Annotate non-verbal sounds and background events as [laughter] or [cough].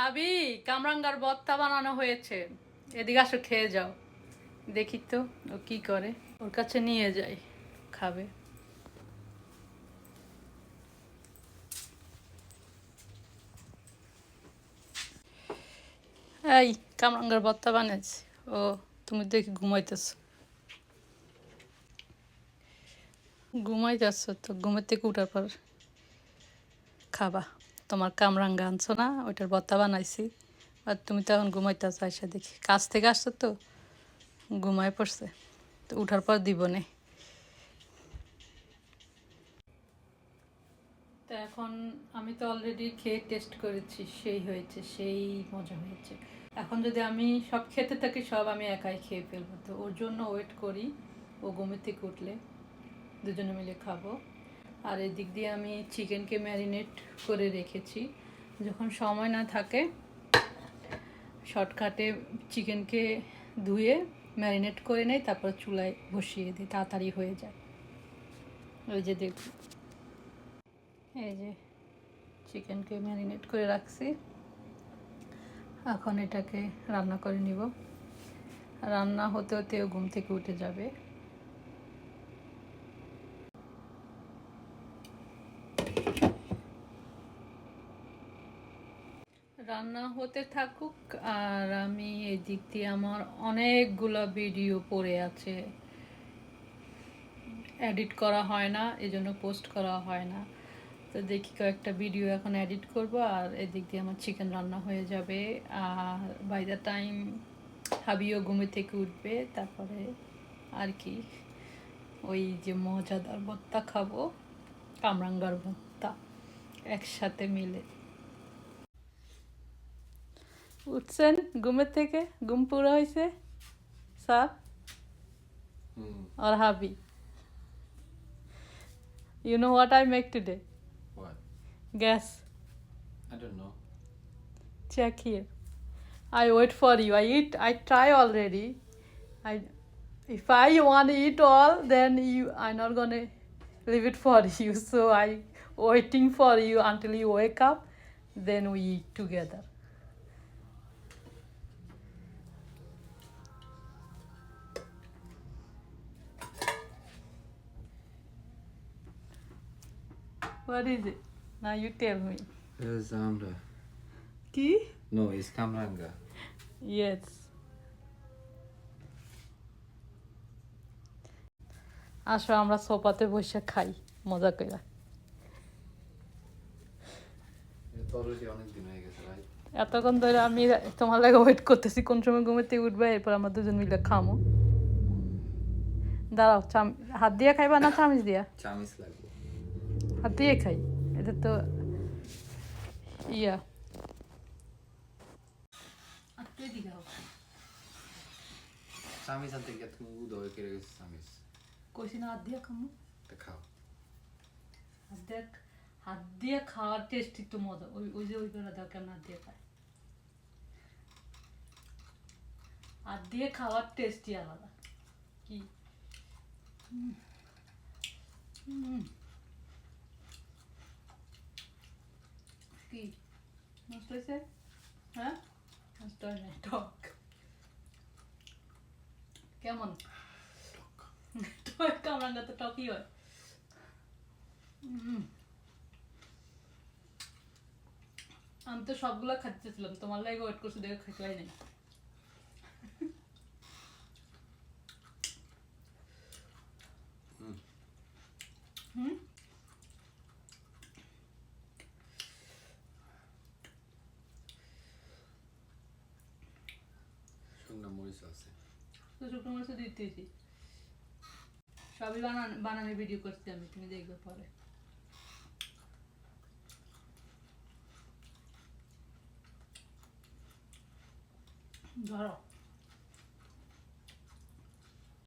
হাবি কামরাঙ্গার বত্তা বানানো হয়েছে। এদিকে আসো, খেয়ে যাও। দেখি তো, ও কি করে? ওর কাছে নিয়ে যাই, খাবে। এই, কামরাঙ্গার বত্তা বানিয়েছি। ও, তুমি দেখি ঘুমাইতেছ। ঘুমাইতেছ তো, ঘুমের থেকে উঠার পর খাবা। তোমার কামরাঙ্গা আনছো না? ওইটার বত্তা বানাইছি। আর তুমি তো এখন ঘুমাইতেছ আইসা দেখি। কাজ থেকে আসছো তো? ঘুমায় পড়ছে। তো উঠার পর দিব নে। তো এখন আমি তো অলরেডি খেয়ে টেস্ট করেছি। সেই হয়েছে, সেই মজা হয়েছে। এখন যদি আমি সব খেতে থাকি, সব আমি একাই খেয়ে ফেলব। তো ওর জন্য ওয়েট করি। ও ঘুমের থেকে উঠলে। দুজনে মিলে খাব। আর এদিক দিয়ে আমি চিকেনকে ম্যারিনেট করে রেখেছি। যখন সময় না থাকে, শর্টকাটে চিকেনকে ধুয়ে ম্যারিনেট করে নেই, তারপর চুলায় বসিয়ে দিই, তাড়াতাড়ি হয়ে যায়। ওই যে দেখুন, এই যে চিকেনকে ম্যারিনেট করে রাখছি। এখন এটাকে রান্না করে নিব। রান্না হতে হতেও ঘুম থেকে উঠে যাবে। রান্না হতে থাকুক, আর আমি এদিক দিয়ে আমার অনেকগুলো ভিডিও পড়ে আছে। এডিট করা হয় না, এজন্য পোস্ট করা হয় না। তো দেখি কয়েকটা ভিডিও এখন এডিট করব, আর এদিক দিয়ে আমার চিকেন রান্না হয়ে যাবে। আর বাই দ্য টাইম হাবিও ঘুমে থেকে উঠবে, তারপরে আর কি। ওই যে মজাদার ভর্তা খাব, কামরাঙ্গার ভত্তা একসাথে মিলে। উঠছেন ঘুমের থেকে ঘুম পুরো হয়েছে sir Hmm. or hubby. You know what I make today? What? Guess. I don't know. Check here. I wait for you. I eat. I try already. I, if I want to eat all, then you. I'm not gonna leave it for you. So I waiting for you until you wake up. Then we eat together. What is it? Now you tell me. It's Zamra. Key? No, it's Kamranga. Yes. আসো আমরা সোফাতে বসে খাই মজা করে এতক্ষণ ধরে আমি তোমার লাগে ওয়েট করতেছি কোন সময় ঘুমেতে উঠবে এরপর আমরা দুজন মিলে খামো দাঁড়াও হাত দিয়ে খাইবা না চামিচ দিয়া চামিস লাগবে হাত দিয়ে খাই এটা তো ইয়া। চামিস আনতে গিয়ে তুমি উদো হয়ে কেড়ে গেছে চামিস কইছি না হাত দিয়ে খামো। তা খাও। হাত দিয়ে হাত দিয়ে খাওয়ার টেস্ট একটু মজা। ওই ওই যে ওই করে দাও কেমন হাত দিয়ে খায়। হাত দিয়ে খাওয়ার টেস্টই আলাদা। কি? হুম। হুম। কি নষ্ট হয়েছে হ্যাঁ নষ্ট হয় নাই টক কেমন টক কামরাঙ্গা তো টকই হয়। আমি তো সবগুলা খাচ্ছিলাম। তোমার লাগে ওয়েট করছি দেখে খাইতে নাই। [laughs] হুম। হুম শুকনো মরিচ আছে। তো শুকনো মরিচ দিতেছি সবই বানান বানানোর ভিডিও করছি আমি, তুমি দেখবে পরে। ধরো।